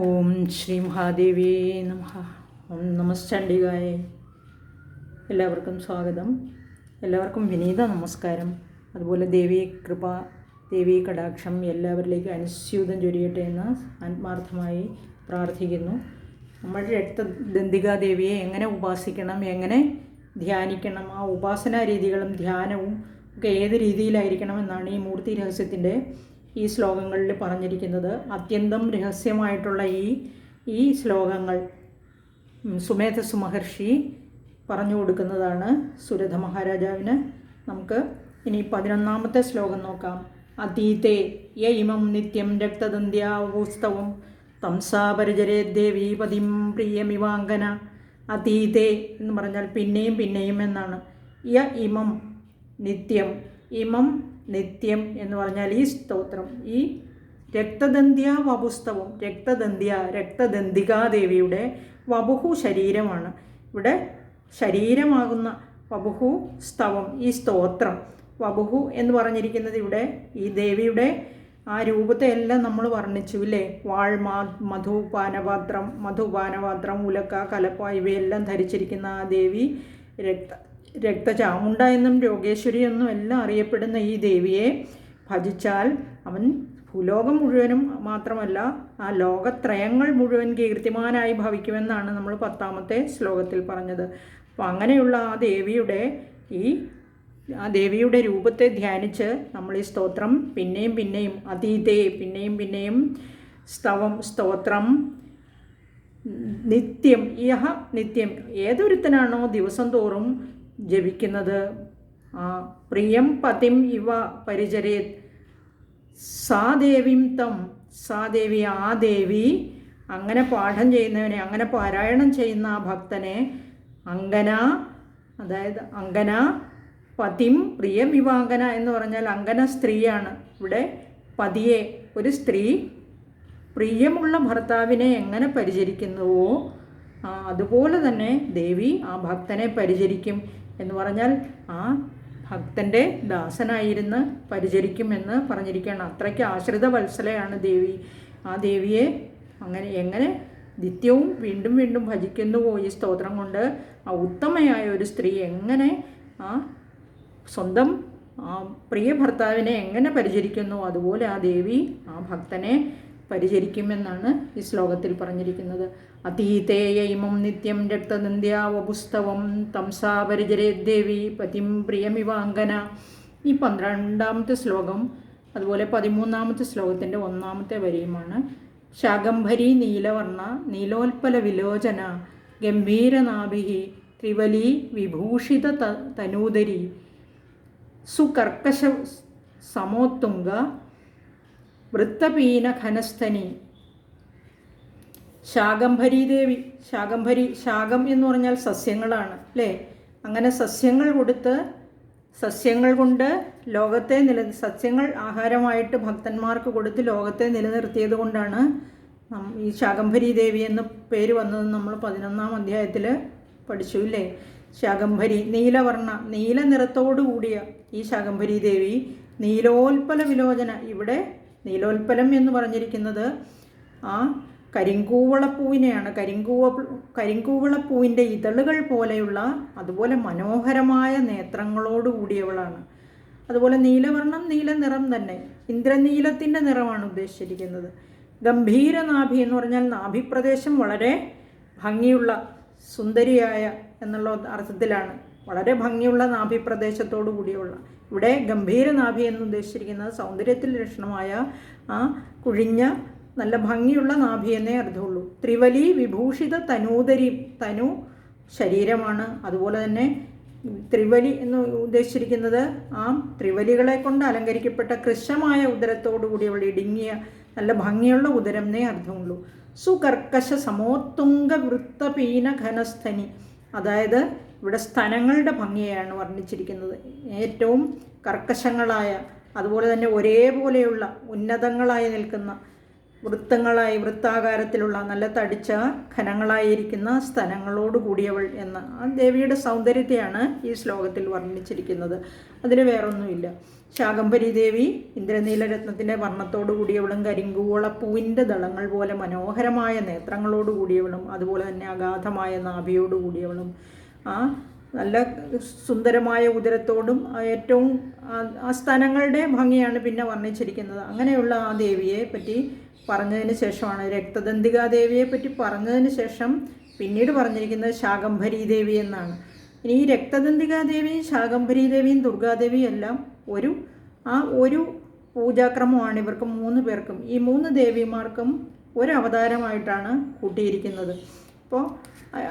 ഓം ശ്രീ മഹാദേവി നമ. ഓം നമസ്ചണ്ഡികായ എല്ലാവർക്കും സ്വാഗതം. എല്ലാവർക്കും വിനീത നമസ്കാരം. അതുപോലെ ദേവി കൃപ ദേവി കടാക്ഷം എല്ലാവരിലേക്കും അനുസ്യൂതം ചൊരിയട്ടെ എന്ന് ആത്മാർത്ഥമായി പ്രാർത്ഥിക്കുന്നു. നമ്മൾ രക്തദന്തികാ ദേവിയെ എങ്ങനെ ഉപാസിക്കണം എങ്ങനെ ധ്യാനിക്കണം ആ ഉപാസനാ രീതികളും ധ്യാനവും ഒക്കെ ഏത് രീതിയിലായിരിക്കണം എന്നാണ് ഈ മൂർത്തി രഹസ്യത്തിന്റെ ഈ ശ്ലോകങ്ങളിൽ പറഞ്ഞിരിക്കുന്നത്. അത്യന്തം രഹസ്യമായിട്ടുള്ള ഈ ഈ ശ്ലോകങ്ങൾ സുമേധസ് മഹർഷി പറഞ്ഞു കൊടുക്കുന്നതാണ് സുരഥ മഹാരാജാവിന്. നമുക്ക് ഇനി പതിനൊന്നാമത്തെ ശ്ലോകം നോക്കാം. അതീതേ യ ഇമം നിത്യം രക്തദന്ത്യാവൂസ്തവം തംസാപരിചരേ ദേവീ പതിം പ്രിയമിവാങ്കന. അതീതേ എന്ന് പറഞ്ഞാൽ പിന്നെയും പിന്നെയും എന്നാണ്. യ ഇമം നിത്യം ഇമം നിത്യം എന്ന് പറഞ്ഞാൽ ഈ സ്തോത്രം ഈ രക്തദന്ത്യ വപുസ്തവം രക്തദന്ത്യ രക്തദന്തികാദേവിയുടെ വപുഹു ശരീരമാണ്. ഇവിടെ ശരീരമാകുന്ന വപുഹു സ്തവം ഈ സ്തോത്രം. വപുഹു എന്ന് പറഞ്ഞിരിക്കുന്നത് ഇവിടെ ഈ ദേവിയുടെ ആ രൂപത്തെ എല്ലാം നമ്മൾ വർണിച്ചു ഇല്ലേ? വാൾ മാ മധുപാനപാത്രം മധുപാനപാത്രം ഉലക്ക കലപ്പ ഇവയെല്ലാം ധരിച്ചിരിക്കുന്ന ആ ദേവി രക്ത രക്തചാമുണ്ട എന്നും രോഗേശ്വരി എന്നും എല്ലാം അറിയപ്പെടുന്ന ഈ ദേവിയെ ഭജിച്ചാൽ അവൻ ഭൂലോകം മുഴുവനും മാത്രമല്ല ആ ലോകത്രയങ്ങൾ മുഴുവൻ കീർത്തിമാനായി ഭവിക്കുമെന്നാണ് നമ്മൾ പത്താമത്തെ ശ്ലോകത്തിൽ പറഞ്ഞത്. അപ്പോൾ അങ്ങനെയുള്ള ആ ദേവിയുടെ ഈ ആ ദേവിയുടെ രൂപത്തെ ധ്യാനിച്ച് നമ്മൾ ഈ സ്തോത്രം പിന്നെയും പിന്നെയും അതീതേ പിന്നെയും പിന്നെയും സ്തവം സ്തോത്രം നിത്യം യഹ നിത്യം ഏതൊരുത്തനാണോ ദിവസം തോറും ജപിക്കുന്നത്. പ്രിയം പതിം ഇവ പരിചരേത്. സാ ദേവിം തം സാ ദേവി ആ ദേവി. അങ്ങനെ പാഠം ചെയ്യുന്നവനെ അങ്ങനെ പാരായണം ചെയ്യുന്ന ആ ഭക്തനെ അങ്കന അതായത് അങ്കന പതിം പ്രിയം വിവാങ്കന എന്ന് പറഞ്ഞാൽ അങ്കന സ്ത്രീയാണ്. ഇവിടെ പതിയെ ഒരു സ്ത്രീ പ്രിയമുള്ള ഭർത്താവിനെ എങ്ങനെ പരിചരിക്കുന്നുവോ അതുപോലെ തന്നെ ദേവി ആ ഭക്തനെ പരിചരിക്കും. എന്ന് പറഞ്ഞാൽ ആ ഭക്തന്റെ ദാസനായിരുന്ന് പരിചരിക്കുമെന്ന് പറഞ്ഞിരിക്കുകയാണ്. അത്രയ്ക്ക് ആശ്രിത വത്സലയാണ് ദേവി. ആ ദേവിയെ അങ്ങനെ എങ്ങനെ നിത്യവും വീണ്ടും വീണ്ടും ഭജിക്കുന്നു പോയി സ്തോത്രം കൊണ്ട്? ആ ഉത്തമയായ ഒരു സ്ത്രീ എങ്ങനെ ആ സ്വന്തം ആ പ്രിയ ഭർത്താവിനെ എങ്ങനെ പരിചരിക്കുന്നു? അതുപോലെ ആ ദേവി ആ ഭക്തനെ പരിചരിക്കുമെന്നാണ് ഈ ശ്ലോകത്തിൽ പറഞ്ഞിരിക്കുന്നത്. അതീതേയ ഇമം നിത്യം രക്തനന്ദ്യാവപുസ്തവം തംസാ പരിചരേ ദേവി പതിം പ്രിയമിവാങ്കന. ഈ പന്ത്രണ്ടാമത്തെ ശ്ലോകം അതുപോലെ പതിമൂന്നാമത്തെ ശ്ലോകത്തിന്റെ ഒന്നാമത്തെ വരിയുമാണ്. ശാകംഭരി നീലവർണ നീലോൽപ്പല വിലോചന ഗംഭീരനാഭി ത്രിവലി വിഭൂഷിത ത- തനൂദരി സുകർക്കശ സമോത്തുംഗ വൃത്തപീന ഖനസ്ഥനി ശാകംഭരി ദേവി. ശാകംഭരി ശാകം എന്ന് പറഞ്ഞാൽ സസ്യങ്ങളാണ് അല്ലേ? അങ്ങനെ സസ്യങ്ങൾ കൊടുത്ത് സസ്യങ്ങൾ കൊണ്ട് ലോകത്തെ നില സസ്യങ്ങൾ ആഹാരമായിട്ട് ഭക്തന്മാർക്ക് കൊടുത്ത് ലോകത്തെ നിലനിർത്തിയത് കൊണ്ടാണ് ഈ ശാകംഭരി ദേവി എന്ന പേര് വന്നത് നമ്മൾ പതിനൊന്നാം അധ്യായത്തിൽ പഠിച്ചു ഇല്ലേ? ശാകംഭരി നീലവർണ നീല നിറത്തോടു കൂടിയ ഈ ശാകംഭരി ദേവി നീലോൽപല വിലോചന ഇവിടെ നീലോൽപലം എന്ന് പറഞ്ഞിരിക്കുന്നത് ആ കരിങ്കൂവളപ്പൂവിനെയാണ്. കരിങ്കൂവ കരിങ്കൂവളപ്പൂവിന്റെ ഇതളുകൾ പോലെയുള്ള അതുപോലെ മനോഹരമായ നേത്രങ്ങളോട് കൂടിയവളാണ്. അതുപോലെ നീലവർണം നീല നിറം തന്നെ ഇന്ദ്രനീലത്തിന്റെ നിറമാണ് ഉദ്ദേശിച്ചിരിക്കുന്നത്. ഗംഭീര നാഭി എന്ന് പറഞ്ഞാൽ നാഭിപ്രദേശം വളരെ ഭംഗിയുള്ള സുന്ദരിയായ എന്നുള്ള അർത്ഥത്തിലാണ്. വളരെ ഭംഗിയുള്ള നാഭിപ്രദേശത്തോടു കൂടിയുള്ള ഇവിടെ ഗംഭീരനാഭി എന്ന് ഉദ്ദേശിച്ചിരിക്കുന്നത് സൗന്ദര്യത്തിൽ ലക്ഷണമായ ആ കുഴിഞ്ഞ നല്ല ഭംഗിയുള്ള നാഭി എന്നേ അർത്ഥമുള്ളൂ ത്രിവലി വിഭൂഷിത തനൂദരി തനു ശരീരമാണ്. അതുപോലെ തന്നെ ത്രിവലി എന്ന് ഉദ്ദേശിച്ചിരിക്കുന്നത് ആ ത്രിവലികളെ കൊണ്ട് അലങ്കരിക്കപ്പെട്ട കൃശമായ ഉദരത്തോടു കൂടിയവൾ ഇടുങ്ങിയ നല്ല ഭംഗിയുള്ള ഉദരം എന്നേ അർത്ഥമുള്ളൂ സുകർക്കശ സമോത്തുംഗ വൃത്തപീന ഘനസ്ഥനി അതായത് ഇവിടെ സ്ഥലങ്ങളുടെ ഭംഗിയാണ് വർണിച്ചിരിക്കുന്നത്. ഏറ്റവും കർക്കശങ്ങളായ അതുപോലെ തന്നെ ഒരേപോലെയുള്ള ഉന്നതങ്ങളായി നിൽക്കുന്ന വൃത്തങ്ങളായി വൃത്താകാരത്തിലുള്ള നല്ല തടിച്ച ഖനങ്ങളായിരിക്കുന്ന സ്ഥലങ്ങളോട് കൂടിയവൾ എന്ന ആ ദേവിയുടെ സൗന്ദര്യത്തെയാണ് ഈ ശ്ലോകത്തിൽ വർണിച്ചിരിക്കുന്നത്. അതിന് വേറൊന്നുമില്ല. ശാകംഭരി ദേവി ഇന്ദ്രനീലരത്നത്തിന്റെ വർണത്തോടു കൂടിയവളും കരിങ്കൂവളപ്പൂവിന്റെ ദളങ്ങൾ പോലെ മനോഹരമായ നേത്രങ്ങളോട് കൂടിയവളും അതുപോലെ തന്നെ അഗാധമായ നാഭിയോട് കൂടിയവളും ആ നല്ല സുന്ദരമായ ഉദരത്തോടും ഏറ്റവും ആ സ്ഥലങ്ങളുടെ ഭംഗിയാണ് പിന്നെ വർണിച്ചിരിക്കുന്നത്. അങ്ങനെയുള്ള ആ ദേവിയെ പറ്റി പറഞ്ഞതിന് ശേഷമാണ് രക്തദന്തികാദേവിയെ പറ്റി പറഞ്ഞതിന് ശേഷം പിന്നീട് പറഞ്ഞിരിക്കുന്നത് ശാകംഭരി ദേവി എന്നാണ്. ഇനി ഈ രക്തദന്തികാദേവിയും ശാകംഭരി ദേവിയും ദുർഗാദേവിയും എല്ലാം ഒരു ആ ഒരു പൂജാക്രമമാണ് ഇവർക്ക് മൂന്ന് പേർക്കും. ഈ മൂന്ന് ദേവിമാർക്കും ഒരു അവതാരമായിട്ടാണ് കൂട്ടിയിരിക്കുന്നത്. അപ്പോൾ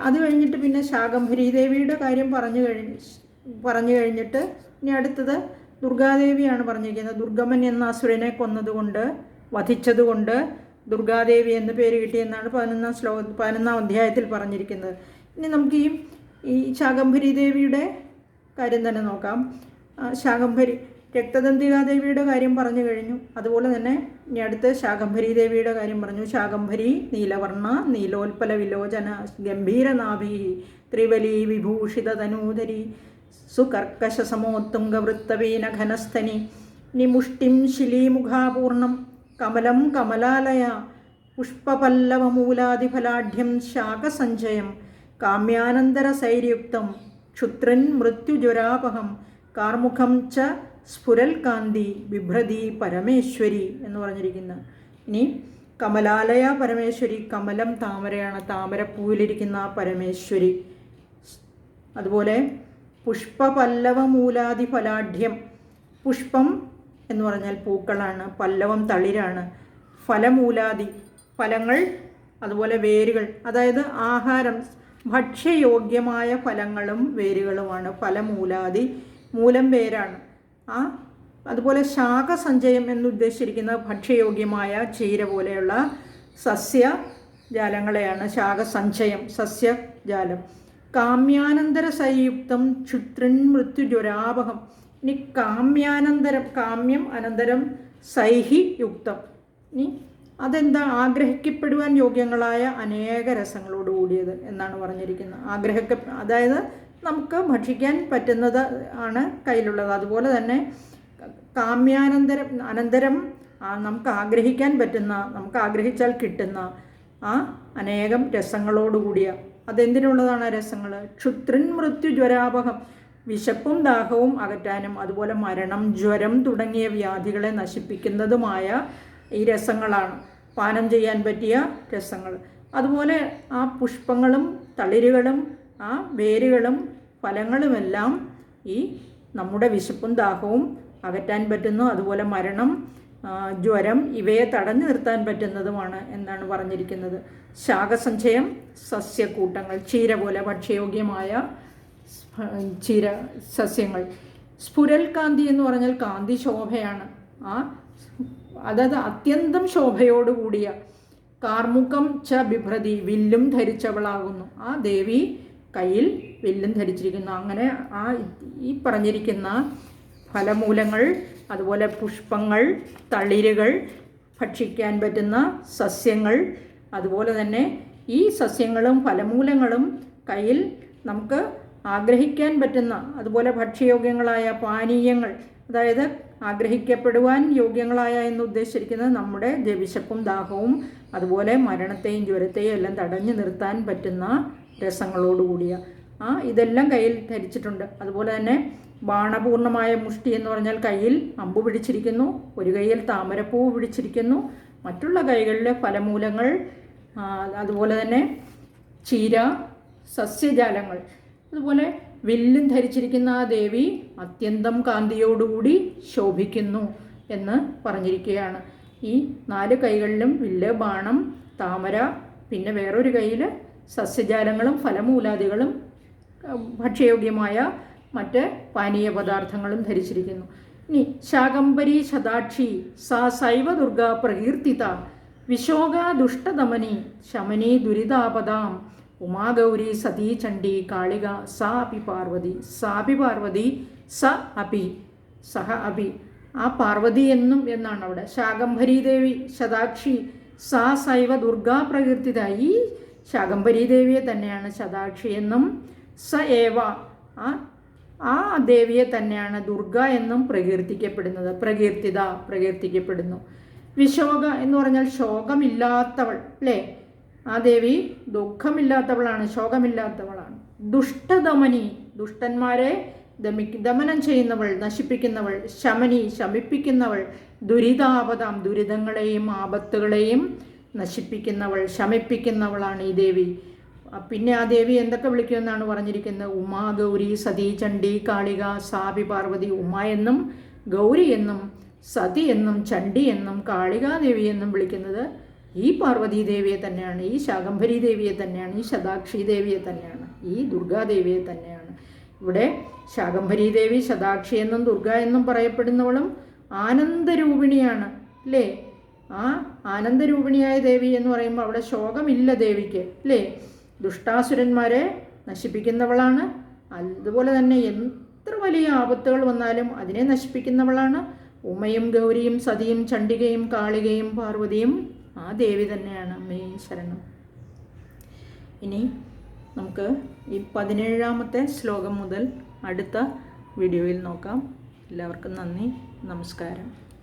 അത് കഴിഞ്ഞിട്ട് പിന്നെ ശാകംഭരി ദേവിയുടെ കാര്യം പറഞ്ഞു കഴിഞ്ഞ് പറഞ്ഞു കഴിഞ്ഞിട്ട് ഇനി അടുത്തത് ദുർഗാദേവിയാണ് പറഞ്ഞിരിക്കുന്നത്. ദുർഗമൻ എന്ന അസുരനെ കൊന്നതുകൊണ്ട് വധിച്ചതുകൊണ്ട് ദുർഗാദേവി എന്ന് പേര് കിട്ടിയെന്നാണ് പതിനൊന്നാം ശ്ലോക പതിനൊന്നാം അധ്യായത്തിൽ പറഞ്ഞിരിക്കുന്നത്. ഇനി നമുക്ക് ഈ ഈ ശാകംഭരി ദേവിയുടെ കാര്യം തന്നെ നോക്കാം. ശാകംഭരി രക്തദന്തികാദേവിയുടെ കാര്യം പറഞ്ഞു കഴിഞ്ഞു. അതുപോലെ തന്നെ ഇനി അടുത്ത് ശാകംഭരി ദേവിയുടെ കാര്യം പറഞ്ഞു. ശാകംഭരി നീലവർണ നീലോൽപല വിലോചന ഗംഭീരനാഭി ത്രിവലി വിഭൂഷിത തനൂതരി സുകർക്കശ സമോത്തുംഗവൃത്തവീന ഘനസ്ഥനി നിമുഷ്ടിം ശിലീമുഖാപൂർണം കമലം കമലാലയ പുഷ്പപല്ലവമൂലാദിഫലാഢ്യം ശാഖസഞ്ചയം കാമ്യാനന്തരസൈര്യുക്തം ക്ഷുത്രൻ മൃത്യുജ്വരാപഹം കാർമുഖം ച സ്ഫുരൽ കാന്തി ബിഭ്രതി പരമേശ്വരി എന്ന് പറഞ്ഞിരിക്കുന്ന. ഇനി കമലാലയ പരമേശ്വരി കമലം താമരയാണ് താമരപ്പൂവിലിരിക്കുന്ന പരമേശ്വരി. അതുപോലെ പുഷ്പപല്ലവമൂലാദി ഫലാഢ്യം പുഷ്പം എന്ന് പറഞ്ഞാൽ പൂക്കളാണ് പല്ലവം തളിരാണ് ഫലമൂലാദി ഫലങ്ങൾ അതുപോലെ വേരുകൾ അതായത് ആഹാരം ഭക്ഷ്യയോഗ്യമായ ഫലങ്ങളും വേരുകളുമാണ് ഫലമൂലാദി മൂലം വേരാണ്. ആ അതുപോലെ ശാഖസഞ്ചയം എന്നുദ്ദേശിച്ചിരിക്കുന്ന ഭക്ഷ്യയോഗ്യമായ ചീര പോലെയുള്ള സസ്യ ജാലങ്ങളെയാണ് ശാഖസഞ്ചയം സസ്യജാലം. കാമ്യാനന്തര സയുക്തം ക്ഷുത്രൻ മൃത്യുജ്വരാപഹം ഇനി കാമ്യാനന്തരം കാമ്യം അനന്തരം സൈഹി യുക്തം. ഇനി അതെന്താ? ആഗ്രഹിക്കപ്പെടുവാൻ യോഗ്യങ്ങളായ അനേക രസങ്ങളോട് കൂടിയത് എന്നാണ് പറഞ്ഞിരിക്കുന്നത്. ആഗ്രഹിക്ക അതായത് നമുക്ക് ഭക്ഷിക്കാൻ പറ്റുന്നത് ആണ് കയ്യിലുള്ളത്. അതുപോലെ തന്നെ കാമ്യാനന്തരം അനന്തരം നമുക്ക് ആഗ്രഹിക്കാൻ പറ്റുന്ന നമുക്ക് ആഗ്രഹിച്ചാൽ കിട്ടുന്ന ആ അനേകം രസങ്ങളോടുകൂടിയ അതെന്തിനുള്ളതാണ് രസങ്ങൾ ക്ഷുത്രൻ മൃത്യു ജ്വരാപകം വിശപ്പും ദാഹവും അകറ്റാനും അതുപോലെ മരണം ജ്വരം തുടങ്ങിയ വ്യാധികളെ നശിപ്പിക്കുന്നതുമായ ഈ രസങ്ങളാണ്. പാനം ചെയ്യാൻ പറ്റിയ രസങ്ങൾ. അതുപോലെ ആ പുഷ്പങ്ങളും തളിരുകളും ആ വേരുകളും ഫലങ്ങളുമെല്ലാം ഈ നമ്മുടെ വിശപ്പും ദാഹവും അകറ്റാൻ പറ്റുന്നു. അതുപോലെ മരണം ജ്വരം ഇവയെ തടഞ്ഞു നിർത്താൻ പറ്റുന്നതുമാണ് എന്നാണ് പറഞ്ഞിരിക്കുന്നത്. ശാഖസഞ്ചയം സസ്യക്കൂട്ടങ്ങൾ ചീര പോലെ ഭക്ഷ്യയോഗ്യമായ ചീര സസ്യങ്ങൾ. സ്ഫുരൽ കാന്തി എന്ന് പറഞ്ഞാൽ കാന്തി ശോഭയാണ്. ആ അതായത് അത്യന്തം ശോഭയോടുകൂടിയ കാർമുഖം ച ബിഭ്രതി വില്ലും ധരിച്ചവളാകുന്നു. ആ ദേവി കയ്യിൽ വില്ലും ധരിച്ചിരിക്കുന്നു. അങ്ങനെ ആ ഈ പറഞ്ഞിരിക്കുന്ന ഫലമൂലങ്ങൾ അതുപോലെ പുഷ്പങ്ങൾ തളിരുകൾ ഭക്ഷിക്കാൻ പറ്റുന്ന സസ്യങ്ങൾ അതുപോലെ തന്നെ ഈ സസ്യങ്ങളും ഫലമൂലങ്ങളും കയ്യിൽ നമുക്ക് ആഗ്രഹിക്കാൻ പറ്റുന്ന അതുപോലെ ഭക്ഷ്യയോഗ്യങ്ങളായ പാനീയങ്ങൾ അതായത് ആഗ്രഹിക്കപ്പെടുവാൻ യോഗ്യങ്ങളായ എന്ന് ഉദ്ദേശിച്ചിരിക്കുന്നത് നമ്മുടെ ജവിശപ്പും ദാഹവും അതുപോലെ മരണത്തെയും ജ്വരത്തെയും എല്ലാം തടഞ്ഞു നിർത്താൻ പറ്റുന്ന രസങ്ങളോടുകൂടിയ ആ ഇതെല്ലാം കയ്യിൽ ധരിച്ചിട്ടുണ്ട്. അതുപോലെ തന്നെ ബാണപൂർണമായ മുഷ്ടി എന്ന് പറഞ്ഞാൽ കയ്യിൽ അമ്പ് പിടിച്ചിരിക്കുന്നു ഒരു കൈയിൽ താമരപ്പൂവ് പിടിച്ചിരിക്കുന്നു മറ്റുള്ള കൈകളിലെ ഫലമൂലങ്ങൾ അതുപോലെ തന്നെ ചീര സസ്യജാലങ്ങൾ അതുപോലെ വില്ലും ധരിച്ചിരിക്കുന്ന ആ ദേവി അത്യന്തം കാന്തിയോടുകൂടി ശോഭിക്കുന്നു എന്ന് പറഞ്ഞിരിക്കുകയാണ്. ഈ നാല് കൈകളിലും വില്ല് ബാണം താമര പിന്നെ വേറൊരു കയ്യിൽ സസ്യജാലങ്ങളും ഫലമൂലാദികളും ഭക്ഷ്യയോഗ്യമായ മറ്റ് പാനീയ പദാർത്ഥങ്ങളും ധരിച്ചിരിക്കുന്നു. ഇനി ശാകംബരി ശതാക്ഷി സാ സൈവ ദുർഗ പ്രകീർത്തിത വിശോക ദുഷ്ടദമനി ശമനി ദുരിതാപദാം ഉമാഗൗരി സതീചണ്ഡി കാളിക സ അപി പാർവതി സ അപി പാർവതി സ അപി സഹ അപി. ആ പാർവതി എന്നും എന്നാണ് അവിടെ. ശാകംഭരി ദേവി ശതാക്ഷി സാ സൈവ ദുർഗാ പ്രകീർത്തിത ഈ ശാകംഭരി ദേവിയെ തന്നെയാണ് ശതാക്ഷി എന്നും സ ഏവ ആ ആ ദേവിയെ തന്നെയാണ് ദുർഗ എന്നും പ്രകീർത്തിക്കപ്പെടുന്നത്. പ്രകീർത്തിത പ്രകീർത്തിക്കപ്പെടുന്നു. വിശോക എന്ന് പറഞ്ഞാൽ ശോകമില്ലാത്തവൾ അല്ലേ? ആ ദേവി ദുഃഖമില്ലാത്തവളാണ് ശോകമില്ലാത്തവളാണ്. ദുഷ്ടദമനി ദുഷ്ടന്മാരെ ദമി ദമനം ചെയ്യുന്നവൾ നശിപ്പിക്കുന്നവൾ ശമനി ശമിപ്പിക്കുന്നവൾ ദുരിതാപതാം ദുരിതങ്ങളെയും ആപത്തുകളെയും നശിപ്പിക്കുന്നവൾ ശമിപ്പിക്കുന്നവളാണ് ഈ ദേവി. പിന്നെ ആ ദേവി എന്തൊക്കെ വിളിക്കുമെന്നാണ് പറഞ്ഞിരിക്കുന്നത്? ഉമാ ഗൗരി സതി ചണ്ഡി കാളിക സാബി പാർവതി ഉമ എന്നും ഗൗരി എന്നും സതി എന്നും ചണ്ഡി എന്നും കാളികാദേവി എന്നും വിളിക്കുന്നത് ഈ പാർവതീദേവിയെ തന്നെയാണ് ഈ ശാകംഭരി ദേവിയെ തന്നെയാണ് ഈ ശതാക്ഷി ദേവിയെ തന്നെയാണ് ഈ ദുർഗാദേവിയെ തന്നെയാണ്. ഇവിടെ ശാകംഭരി ദേവി ശതാക്ഷി എന്നും ദുർഗ എന്നും പറയപ്പെടുന്നവളും ആനന്ദരൂപിണിയാണ് അല്ലേ? ആ ആനന്ദരൂപിണിയായ ദേവി എന്ന് പറയുമ്പോൾ അവിടെ ശോകമില്ല ദേവിക്ക് അല്ലേ? ദുഷ്ടാസുരന്മാരെ നശിപ്പിക്കുന്നവളാണ് അതുപോലെ തന്നെ എത്ര വലിയ ആപത്തുകൾ വന്നാലും അതിനെ നശിപ്പിക്കുന്നവളാണ്. ഉമയും ഗൗരിയും സതിയും ചണ്ഡികയും കാളികയും പാർവതിയും ആ ദേവി തന്നെയാണ് അമ്മേ ശരണം. ഇനി നമുക്ക് ഈ പതിനേഴാമത്തെ ശ്ലോകം മുതൽ അടുത്ത വീഡിയോയിൽ നോക്കാം. എല്ലാവർക്കും നന്ദി. നമസ്കാരം.